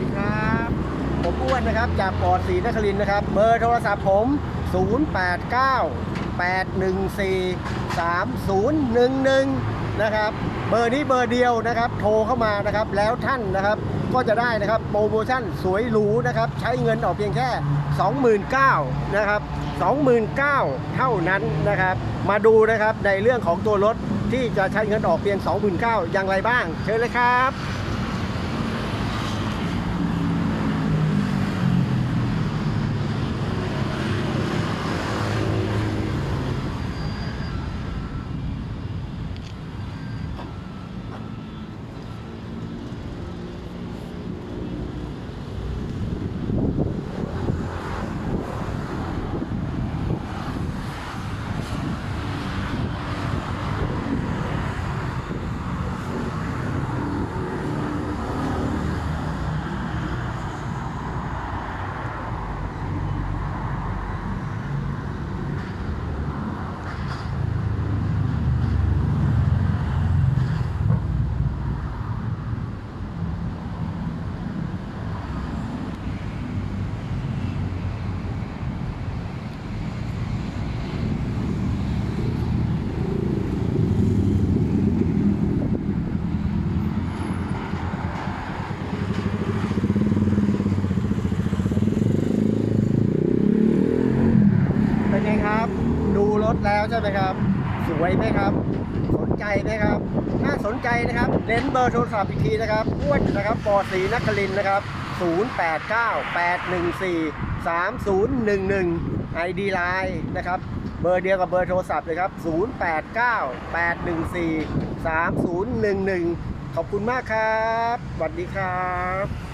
ดีครับ ผมอ้วนนะครับ จากปอดศรีนครินทร์นะครับ เบอร์โทรศัพท์ผม 089 814 3011 นะครับ เบอร์นี้เบอร์เดียวนะครับ โทรเข้ามานะครับ แล้วท่านนะครับ ก็จะได้นะครับโปรโมชั่นสวยหรูนะครับ ใช้เงินออกเพียงแค่ 29,000นะครับ 29,000 เท่านั้นนะครับ มาดูนะครับในเรื่องของตัวรถที่จะใช้เงินออกเพียง 29,000 อย่างไรบ้าง เชิญเลยครับ เป็นไงครับ ดูรถ แล้วใช่ไหมครับ สวยไหมครับ สนใจไหมครับ ถ้าสนใจนะครับเน้นเบอร์โทรศัพท์อีกทีนะครับอ้วนนะครับปอศรีนครินนะครับ 0898143011 ID Line นะครับเบอร์เดียวกับเบอร์โทรศัพท์เลยครับ 0898143011 ขอบคุณมากครับ สวัสดีครับ